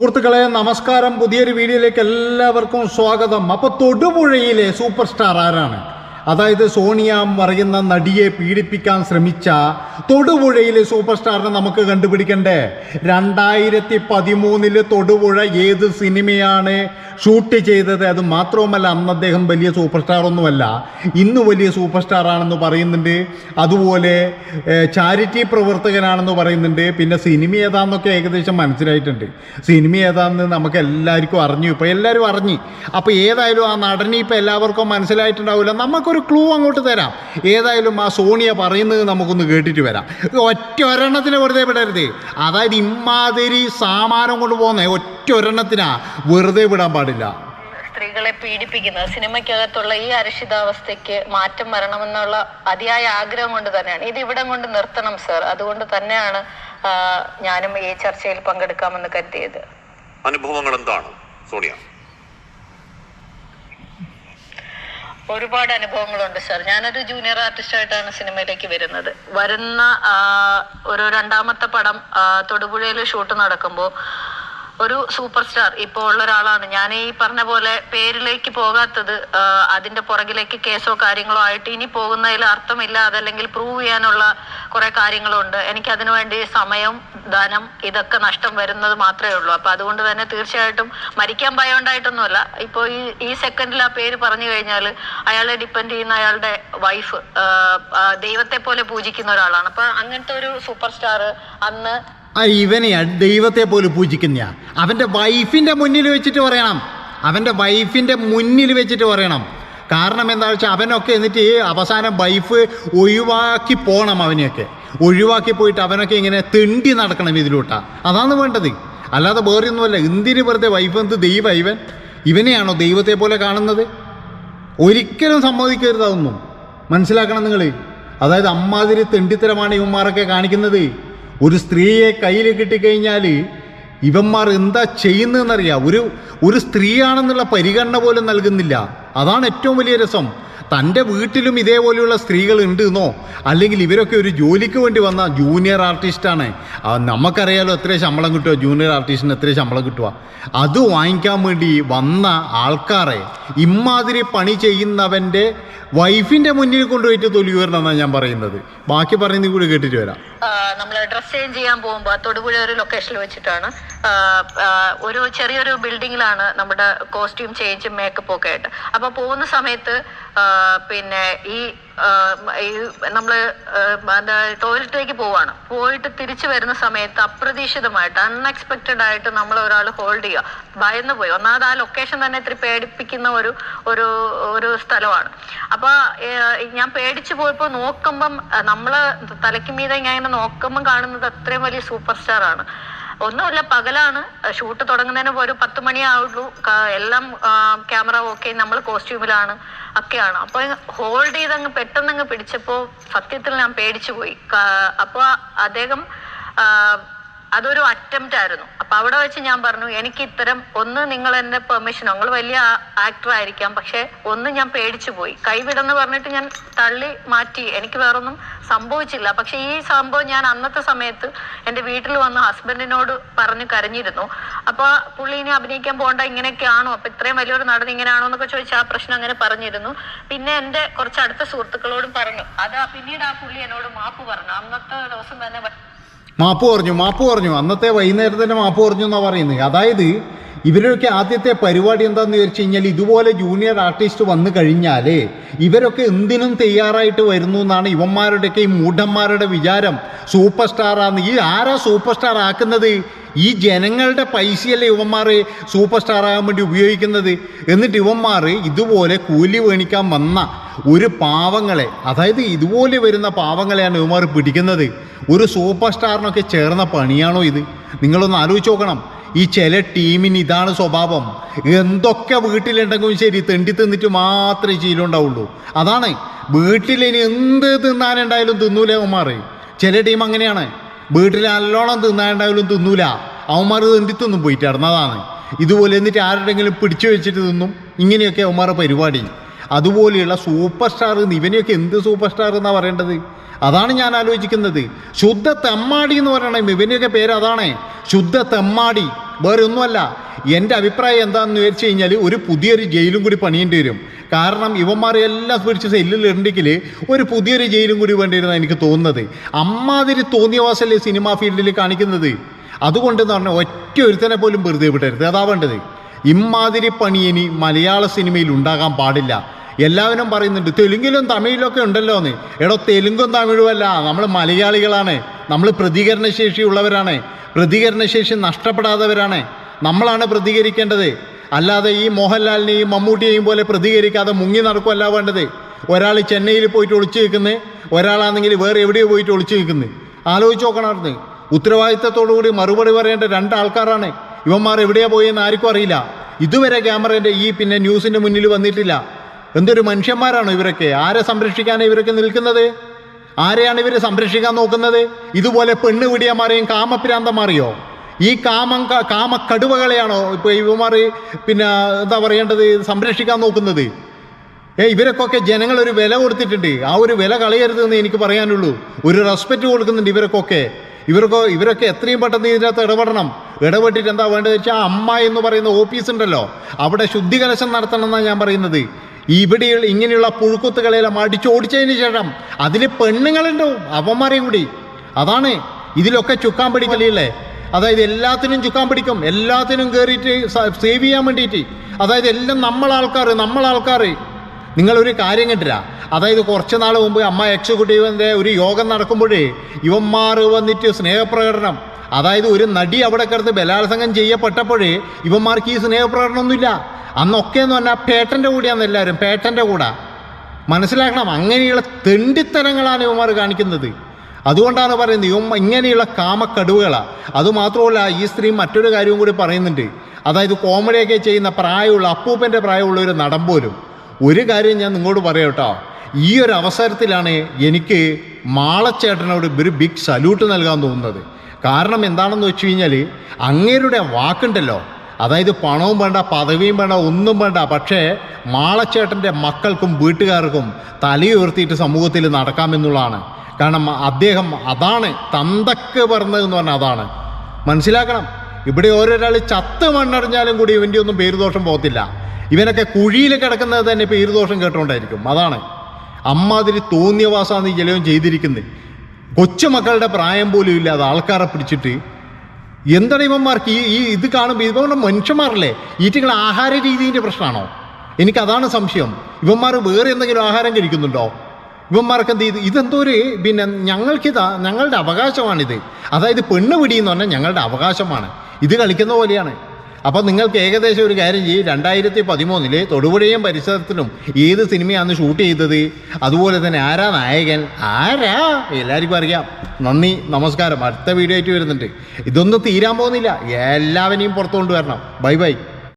സുഹൃത്തുക്കളെ നമസ്കാരം. പുതിയൊരു വീഡിയോയിലേക്ക് എല്ലാവർക്കും സ്വാഗതം. അപ്പോൾ തൊടുപുഴയിലെ സൂപ്പർ സ്റ്റാർ ആരാണ്? അതായത് സോണിയ പറയുന്ന നടിയെ പീഡിപ്പിക്കാൻ ശ്രമിച്ച തൊടുപുഴയിലെ സൂപ്പർ സ്റ്റാറിനെ നമുക്ക് കണ്ടുപിടിക്കണ്ടേ? രണ്ടായിരത്തി പതിമൂന്നിൽ തൊടുപുഴ ഏത് സിനിമയാണ് ഷൂട്ട് ചെയ്തത് അത് മാത്രവുമല്ല അന്ന് അദ്ദേഹം വലിയ സൂപ്പർ സ്റ്റാർ ഒന്നുമല്ല ഇന്ന് വലിയ സൂപ്പർ സ്റ്റാർ ആണെന്ന് പറയുന്നുണ്ട്. അതുപോലെ ചാരിറ്റി പ്രവർത്തകനാണെന്ന് പറയുന്നുണ്ട്. പിന്നെ സിനിമ ഏതാന്നൊക്കെ ഏകദേശം മനസ്സിലായിട്ടുണ്ട്. സിനിമ ഏതാന്ന് നമുക്ക് എല്ലാവർക്കും അറിഞ്ഞു. ഇപ്പോൾ എല്ലാവരും അറിഞ്ഞു. അപ്പോൾ ഏതായാലും ആ നടനെ ഇപ്പോൾ എല്ലാവർക്കും മനസ്സിലായിട്ടുണ്ടാവില്ല. നമുക്കൊരു ക്ലൂ അങ്ങോട്ട് തരാം. ഏതായാലും ആ സോണിയ പറയുന്നത് നമുക്കൊന്ന് കേട്ടിട്ട് വരാം. ഒറ്റ ഒരെണ്ണത്തിന് വെറുതെ വിടരുത്. അതായത് ഇമ്മാതിരി സാമാനം കൊണ്ട് പോകുന്ന ഒറ്റ ഒരെണ്ണത്തിനാ വെറുതെ വിടാൻ പാടില്ല. സ്ത്രീകളെ പീഡിപ്പിക്കുന്നത് സിനിമയ്ക്കകത്തുള്ള ഈ അരക്ഷിതാവസ്ഥയ്ക്ക് മാറ്റം വരണമെന്നുള്ള അതിയായ ആഗ്രഹം കൊണ്ട് തന്നെയാണ്. ഇത് ഇവിടെ കൊണ്ട് നിർത്തണം സർ. അതുകൊണ്ട് തന്നെയാണ് ഞാനും ഈ ചർച്ചയിൽ പങ്കെടുക്കാമെന്ന് കരുതിയത്. അനുഭവങ്ങൾ എന്താണ് സോണിയ? ഒരുപാട് അനുഭവങ്ങളുണ്ട് സർ. ഞാനൊരു ജൂനിയർ ആർട്ടിസ്റ്റ് ആയിട്ടാണ് സിനിമയിലേക്ക് വരുന്നത്. വരുന്ന ഒരു രണ്ടാമത്തെ പടം തൊടുപുഴയിൽ ഷൂട്ട് നടക്കുമ്പോൾ ഒരു സൂപ്പർ സ്റ്റാർ ഇപ്പോൾ ഉള്ള ഒരാളാണ്. ഞാൻ ഈ പറഞ്ഞ പോലെ പേരിലേക്ക് പോകാത്തത് അതിന്റെ പുറകിലേക്ക് കേസോ കാര്യങ്ങളോ ആയിട്ട് ഇനി പോകുന്നതിൽ അർത്ഥമില്ല. അതല്ലെങ്കിൽ പ്രൂവ് ചെയ്യാനുള്ള കുറെ കാര്യങ്ങളുണ്ട്. എനിക്ക് അതിനുവേണ്ടി സമയം ധനം ഇതൊക്കെ നഷ്ടം വരുന്നത് മാത്രമേ ഉള്ളൂ. അപ്പൊ അതുകൊണ്ട് തന്നെ തീർച്ചയായിട്ടും മരിക്കാൻ ഭയമുണ്ടായിട്ടൊന്നുമല്ല. ഇപ്പോൾ ഈ ഈ സെക്കൻഡിൽ ആ പേര് പറഞ്ഞു കഴിഞ്ഞാൽ അയാളെ ഡിപ്പെൻഡ് ചെയ്യുന്ന അയാളുടെ വൈഫ് ദൈവത്തെ പോലെ പൂജിക്കുന്ന ഒരാളാണ്. അപ്പൊ അങ്ങനത്തെ ഒരു സൂപ്പർ സ്റ്റാർ അന്ന് ആ ഇവനെ ദൈവത്തെ പോലും പൂജിക്കുന്ന അവന്റെ വൈഫിന്റെ മുന്നിൽ വെച്ചിട്ട് പറയണം. അവന്റെ വൈഫിന്റെ മുന്നിൽ വെച്ചിട്ട് പറയണം. കാരണം എന്താ വെച്ചാൽ അവനൊക്കെ എന്നിട്ട് അവസാനം വൈഫ് ഒഴിവാക്കി പോകണം അവനെയൊക്കെ. ഒഴിവാക്കി പോയിട്ട് അവനൊക്കെ ഇങ്ങനെ തെണ്ടി നടക്കണം ഇതിലൂട്ടാ. അതാണ് വേണ്ടത്. അല്ലാതെ വേറെ ഒന്നുമല്ല എന്തിന് വെറുതെ വൈഫ് എന്ത് ദൈവ ഇവൻ? ഇവനെയാണോ ദൈവത്തെ പോലെ കാണുന്നത്? ഒരിക്കലും സമ്മതിക്കരുത് അതൊന്നും. മനസ്സിലാക്കണം നിങ്ങൾ അതായത് അമ്മാതിരി തെണ്ടിത്തരമാണ് ഇവന്മാരൊക്കെ കാണിക്കുന്നത്. ഒരു സ്ത്രീയെ കയ്യിൽ കിട്ടിക്കഴിഞ്ഞാൽ ഇവന്മാർ എന്താ ചെയ്യുന്നതെന്നറിയാം. ഒരു ഒരു സ്ത്രീയാണെന്നുള്ള പരിഗണന പോലും നൽകുന്നില്ല. അതാണ് ഏറ്റവും വലിയ രസം. തന്റെ വീട്ടിലും ഇതേപോലെയുള്ള സ്ത്രീകൾ ഉണ്ട് എന്നോ അല്ലെങ്കിൽ ഇവരൊക്കെ ഒരു ജോലിക്ക് വേണ്ടി വന്ന ജൂനിയർ ആർട്ടിസ്റ്റാണ് നമുക്കറിയാലോ എത്ര ശമ്പളം കിട്ടുക ജൂനിയർ ആർട്ടിസ്റ്റിന് എത്ര ശമ്പളം കിട്ടുക അത് വാങ്ങിക്കാൻ വേണ്ടി വന്ന ആൾക്കാരെ ഇമാതിരി പണി ചെയ്യുന്നവന്റെ വൈഫിന്റെ മുന്നിൽ കൊണ്ടുപോയിട്ട് തൊലി ഞാൻ പറയുന്നത്. ബാക്കി പറയുന്നത് കൂടി കേട്ടിട്ട് വരാം. നമ്മൾ ഡ്രസ് ചേഞ്ച് ചെയ്യാൻ പോകുമ്പോൾ തൊടുപുഴ ഒരു ലൊക്കേഷനിൽ വെച്ചിട്ടാണ്. ഒരു ചെറിയൊരു ബിൽഡിങ്ങിലാണ് നമ്മുടെ കോസ്റ്റ്യൂം ചേഞ്ചും മേക്കപ്പ് ഒക്കെ ആയിട്ട്. അപ്പൊ പോകുന്ന സമയത്ത് പിന്നെ ഈ നമ്മൾ ടോയ്ലറ്റിലേക്ക് പോവാണ്. പോയിട്ട് തിരിച്ചു വരുന്ന സമയത്ത് അപ്രതീക്ഷിതമായിട്ട് അൺഎക്സ്പെക്റ്റഡ് ആയിട്ട് നമ്മൾ ഒരാൾ ഹോൾഡ് ചെയ്യുക. ഭയന്ന് പോയി. ഒന്നാമത് ആ ലൊക്കേഷൻ തന്നെ ഇത്തിരി പേടിപ്പിക്കുന്ന ഒരു ഒരു ഒരു സ്ഥലമാണ്. അപ്പൊ ഞാൻ പേടിച്ചു പോയപ്പോ നോക്കുമ്പം നമ്മൾ തലയ്ക്ക് മീതെ ഞാൻ ഇങ്ങനെ നോക്കുമ്പം കാണുന്നത് അത്രയും വലിയ സൂപ്പർ സ്റ്റാർ ആണ്. ഒന്നുമില്ല പകലാണ്. ഷൂട്ട് തുടങ്ങുന്നതിന് ഒരു പത്ത് മണിയാവുള്ളൂ. എല്ലാം ക്യാമറ ഓക്കെ നമ്മൾ കോസ്റ്റ്യൂമിലാണ് ഒക്കെയാണ്. അപ്പൊ ഹോൾഡ് ചെയ്തങ്ങ് പെട്ടെന്നങ്ങ് പിടിച്ചപ്പോ സത്യത്തിൽ ഞാൻ പേടിച്ചു പോയി. അപ്പൊ അദ്ദേഹം അതൊരു അറ്റംപ്റ്റ് ആയിരുന്നു. അപ്പൊ അവിടെ വെച്ച് ഞാൻ പറഞ്ഞു എനിക്ക് ഇത്തരം ഒന്ന് നിങ്ങൾ എന്റെ പെർമിഷൻ നിങ്ങൾ വലിയ ആക്ടർ ആയിരിക്കാം. പക്ഷെ ഒന്ന് ഞാൻ പേടിച്ചു പോയി. കൈവിടെന്ന് പറഞ്ഞിട്ട് ഞാൻ തള്ളി മാറ്റി. എനിക്ക് വേറൊന്നും സംഭവിച്ചില്ല. പക്ഷെ ഈ സംഭവം ഞാൻ അന്നത്തെ സമയത്ത് എന്റെ വീട്ടിൽ വന്ന ഹസ്ബൻഡിനോട് പറഞ്ഞു കരഞ്ഞിരുന്നു. അപ്പൊ പുള്ളി ഇനി അഭിനയിക്കാൻ പോകണ്ട ഇങ്ങനെയൊക്കെയാണോ? അപ്പൊ ഇത്രയും വലിയൊരു നടൻ ഇങ്ങനെയാണോ എന്നൊക്കെ ചോദിച്ചാൽ ആ പ്രശ്നം അങ്ങനെ പറഞ്ഞിരുന്നു. പിന്നെ എന്റെ കുറച്ച് അടുത്ത സുഹൃത്തുക്കളോടും പറഞ്ഞു അത് പിന്നീട് ആ പുള്ളി എന്നോട് മാപ്പ് പറഞ്ഞു. അന്നത്തെ ദിവസം തന്നെ മാപ്പ് പറഞ്ഞു മാപ്പ് പറഞ്ഞു. അന്നത്തെ വൈകുന്നേരം തന്നെ മാപ്പ് പറഞ്ഞു എന്നാണ് പറയുന്നത്. അതായത് ഇവരൊക്കെ ആദ്യത്തെ പരിപാടി എന്താണെന്ന് ചോദിച്ചു കഴിഞ്ഞാൽ ഇതുപോലെ ജൂനിയർ ആർട്ടിസ്റ്റ് വന്നു കഴിഞ്ഞാൽ ഇവരൊക്കെ എന്തിനും തയ്യാറായിട്ട് വരുന്നു എന്നാണ് ഇവന്മാരുടെയൊക്കെ ഈ മൂഢന്മാരുടെ വിചാരം. സൂപ്പർ സ്റ്റാറാന്ന് ഈ ആരാ സൂപ്പർ സ്റ്റാർ ആക്കുന്നത്? ഈ ജനങ്ങളുടെ പൈസയല്ലേ ഇവന്മാർ സൂപ്പർ സ്റ്റാർ ആകാൻ വേണ്ടി ഉപയോഗിക്കുന്നത്? എന്നിട്ട് ഇവന്മാർ ഇതുപോലെ കൂലി വേണിക്കാൻ വന്ന ഒരു പാവങ്ങളെ അതായത് ഇതുപോലെ വരുന്ന പാവങ്ങളെയാണ് ഇവന്മാർ പിടിക്കുന്നത്. ഒരു സൂപ്പർ സ്റ്റാറിനൊക്കെ ചേർന്ന പണിയാണോ ഇത്? നിങ്ങളൊന്ന് ആലോചിച്ച് നോക്കണം. ഈ ചില ടീമിന് ഇതാണ് സ്വഭാവം. എന്തൊക്കെ വീട്ടിലുണ്ടെങ്കിലും ശരി തെണ്ടി തിന്നിട്ട് മാത്രമേ ശീലമുണ്ടാവുള്ളൂ. അതാണ്. വീട്ടിലിനി എന്ത് തിന്നാനുണ്ടായാലും തിന്നൂല അവന്മാർ ചില ടീം അങ്ങനെയാണ്. വീട്ടിൽ നല്ലോണം തിന്നാനുണ്ടായാലും തിന്നൂല. അവന്മാർ തെണ്ടി തിന്നും പോയിട്ട് നടന്നതാണ് ഇതുപോലെ എന്നിട്ട് ആരുടെങ്കിലും പിടിച്ചു വെച്ചിട്ട് തിന്നും. ഇങ്ങനെയൊക്കെ അവന്മാരുടെ പരിപാടി. അതുപോലെയുള്ള സൂപ്പർ സ്റ്റാർ ഇവനെയൊക്കെ എന്ത് സൂപ്പർ സ്റ്റാർ എന്നാണ് പറയേണ്ടത്? അതാണ് ഞാൻ ആലോചിക്കുന്നത്. ശുദ്ധ തെമ്മാടി എന്ന് പറയണം ഇവനൊക്കെ പേര് അതാണ്. ശുദ്ധ തെമ്മാടി. വേറെ ഒന്നുമല്ല എന്റെ അഭിപ്രായം എന്താണെന്ന് വിചാരിച്ചു കഴിഞ്ഞാൽ ഒരു പുതിയൊരു ജയിലും കൂടി പണിയേണ്ടി വരും. കാരണം ഇവന്മാരെ എല്ലാം പിടിച്ച് സെല്ലിലുണ്ടെങ്കിൽ ഒരു പുതിയൊരു ജയിലും കൂടി വേണ്ടി വരുന്ന എനിക്ക് തോന്നുന്നത്. അമ്മാതിരി തോന്നിയവാസല്ലേ സിനിമാ ഫീൽഡിൽ കാണിക്കുന്നത്. അതുകൊണ്ട് എന്ന് പറഞ്ഞാൽ ഒറ്റ ഒരുത്തനെ പോലും വെറുതെ വിടരുത്. അതാ വേണ്ടത്. ഇമ്മാതിരി പണി ഇനി മലയാള സിനിമയിൽ ഉണ്ടാകാൻ പാടില്ല. എല്ലാവരും പറയുന്നുണ്ട് തെലുങ്കിലും തമിഴിലൊക്കെ ഉണ്ടല്ലോ എന്ന് എടോ തെലുങ്കും തമിഴും അല്ല നമ്മൾ മലയാളികളാണ്. നമ്മൾ പ്രതികരണശേഷി ഉള്ളവരാണ് പ്രതികരണശേഷി നഷ്ടപ്പെടാത്തവരാണ്. നമ്മളാണ് പ്രതികരിക്കേണ്ടത്. അല്ലാതെ ഈ മോഹൻലാലിനെയും മമ്മൂട്ടിയെയും പോലെ പ്രതികരിക്കാതെ മുങ്ങി നടക്കുമല്ല വേണ്ടത്. ഒരാൾ ചെന്നൈയിൽ പോയിട്ട് ഒളിച്ചു നിൽക്കുന്നത് ഒരാളാണെങ്കിൽ വേറെ എവിടെയോ പോയിട്ട് ഒളിച്ചു നിൽക്കുന്നത് ആലോചിച്ച് നോക്കണമായിരുന്നു ഉത്തരവാദിത്തത്തോടുകൂടി മറുപടി പറയേണ്ട രണ്ട് ആൾക്കാരാണ് ഇവന്മാർ എവിടെയാ പോയെന്ന് ആർക്കും അറിയില്ല. ഇതുവരെ ക്യാമറേന്റെ ഈ പിന്നെ ന്യൂസിന്റെ മുന്നിൽ വന്നിട്ടില്ല. എന്തൊരു മനുഷ്യന്മാരാണോ ഇവരൊക്കെ? ആരെ സംരക്ഷിക്കാനാണ് ഇവരൊക്കെ നിൽക്കുന്നത്? ആരെയാണ് ഇവർ സംരക്ഷിക്കാൻ നോക്കുന്നത്? ഇതുപോലെ പെണ്ണ് പിടിയന്മാരെയും കാമപ്രാന്തമാറിയോ ഈ കാമം കാമ കാമക്കടുവകളെയാണോ ഇപ്പോൾ ഇവമാർ പിന്നെ എന്താ പറയേണ്ടത്? സംരക്ഷിക്കാൻ നോക്കുന്നത്. ഏ ഇവരൊക്കെ ജനങ്ങൾ ഒരു വില കൊടുത്തിട്ടുണ്ട്. ആ ഒരു വില കളയരുത് എന്ന് എനിക്ക് പറയാനുള്ളൂ. ഒരു റെസ്പെക്റ്റ് കൊടുക്കുന്നുണ്ട് ഇവരൊക്കെ ഇവരൊക്കെ എത്രയും പെട്ടെന്ന് ഇതിനകത്ത് ഇടപെടണം. ഇടപെട്ടിട്ട് എന്താ വേണ്ടത് വെച്ചാൽ അമ്മ എന്ന് പറയുന്ന ഓഫീസ് ഉണ്ടല്ലോ അവിടെ ശുദ്ധികലശം നടത്തണം എന്നാണ് ഞാൻ പറയുന്നത്. ഇവിടെ ഇങ്ങനെയുള്ള പുഴുക്കുത്തുകളെല്ലാം അടിച്ചോടിച്ചതിന് ശേഷം അതിൽ പെണ്ണുങ്ങളുണ്ടാവും അവന്മാരെയും കൂടി. അതാണ് ഇതിലൊക്കെ ചുക്കാൻ പിടിക്കലേ അതായത് എല്ലാത്തിനും ചുക്കാൻ പിടിക്കും എല്ലാത്തിനും കയറിയിട്ട് സേവ് ചെയ്യാൻ വേണ്ടിയിട്ട്. അതായത് എല്ലാം നമ്മളാൾക്കാർ നമ്മളാൾക്കാർ നിങ്ങളൊരു കാര്യം കണ്ടില്ല അതായത് കുറച്ച് നാൾ മുമ്പ് അമ്മ എക്സിക്യൂട്ടീവിന്റെ ഒരു യോഗം നടക്കുമ്പോഴേ ഇവന്മാർ വന്നിട്ട് സ്നേഹപ്രകടനം അതായത് ഒരു നടി അവിടെ കിടന്ന് ബലാത്സംഗം ചെയ്യപ്പെട്ടപ്പോഴേ ഇവന്മാർക്ക് ഈ സ്നേഹപ്രകടനമൊന്നുമില്ല. അന്നൊക്കെ എന്ന് പറഞ്ഞാൽ പേട്ടന്റെ കൂടെയാണ് എല്ലാവരും പേട്ടന്റെ കൂടെ. മനസ്സിലാക്കണം അങ്ങനെയുള്ള തെണ്ടിത്തരങ്ങളാണ് ഇവന്മാർ കാണിക്കുന്നത്. അതുകൊണ്ടാണ് പറയുന്നത് ഇവ ഇങ്ങനെയുള്ള കാമക്കടുവകളാണ് അതുമാത്രമല്ല ഈ സ്ത്രീ മറ്റൊരു കാര്യവും കൂടി പറയുന്നുണ്ട്. അതായത് കോമഡിയൊക്കെ ചെയ്യുന്ന പ്രായമുള്ള അപ്പൂപ്പന്റെ പ്രായമുള്ള ഒരു നടൻ പോലും. ഒരു കാര്യം ഞാൻ നിങ്ങളോട് പറയാം കേട്ടോ. ഈ ഒരു അവസരത്തിലാണ് എനിക്ക് മാളച്ചേട്ടനോട് ഒരു ബിഗ് സല്യൂട്ട് നൽകാൻ തോന്നുന്നത്. കാരണം എന്താണെന്ന് വെച്ച് കഴിഞ്ഞാൽ അങ്ങേരുടെ വാക്കുണ്ടല്ലോ. അതായത് പണവും വേണ്ട പദവിയും വേണ്ട ഒന്നും വേണ്ട. പക്ഷേ മാളച്ചേട്ടന്റെ മക്കൾക്കും വീട്ടുകാർക്കും തലയുയർത്തിയിട്ട് സമൂഹത്തിൽ നടക്കാമെന്നുള്ളതാണ് കാരണം അദ്ദേഹം അതാണ് തന്തക്ക് പറഞ്ഞതെന്ന് പറഞ്ഞാൽ അതാണ്. മനസ്സിലാക്കണം? ഇവിടെ ഓരോരാൾ ചത്ത് മണ്ണടിഞ്ഞാലും കൂടി ഇവന്റെ ഒന്നും പേരുദോഷം പോകത്തില്ല. ഇവനൊക്കെ കുഴിയിൽ കിടക്കുന്നത് തന്നെ പേരുദോഷം കേട്ടുകൊണ്ടായിരിക്കും. അതാണ്. അമ്മാതിരി തോന്നിയവാസാന്ന് ജലവും ചെയ്തിരിക്കുന്നത്. കൊച്ചുമക്കളുടെ പ്രായം പോലും ഇല്ലാതെ ആൾക്കാരെ പിടിച്ചിട്ട് എന്താണ് ഇവന്മാർക്ക് ഈ ഈ ഇത് കാണുമ്പോൾ ഇവന്മാരുടെ മനുഷ്യന്മാരല്ലേ? ഈറ്റുകൾ ആഹാര രീതിന്റെ പ്രശ്നമാണോ? എനിക്കതാണ് സംശയം. ഇവന്മാർ വേറെ എന്തെങ്കിലും ആഹാരം കഴിക്കുന്നുണ്ടോ? ഇവന്മാർക്ക് എന്ത് ചെയ്ത് ഇതെന്തോ ഒരു പിന്നെ ഞങ്ങൾക്കിതാ ഞങ്ങളുടെ അവകാശമാണിത്. അതായത് പെണ്ണ് പിടിയെന്ന് പറഞ്ഞാൽ ഞങ്ങളുടെ അവകാശമാണ്. ഇത് കളിക്കുന്ന പോലെയാണ്. അപ്പോൾ നിങ്ങൾക്ക് ഏകദേശം ഒരു കാര്യം ചെയ്യും. രണ്ടായിരത്തി പതിമൂന്നിൽ തൊടുപുഴയും പരിസരത്തിലും ഏത് സിനിമയാണ് ഷൂട്ട് ചെയ്തത്? അതുപോലെ തന്നെ ആരാ നായകൻ? ആരാ? എല്ലാവർക്കും അറിയാം. നന്ദി നമസ്കാരം. അടുത്ത വീഡിയോ ആയിട്ട് വരുന്നുണ്ട്. ഇതൊന്നും തീരാൻ പോകുന്നില്ല. എല്ലാവരെയും പുറത്തു കൊണ്ടുവരണം ബൈ ബൈ.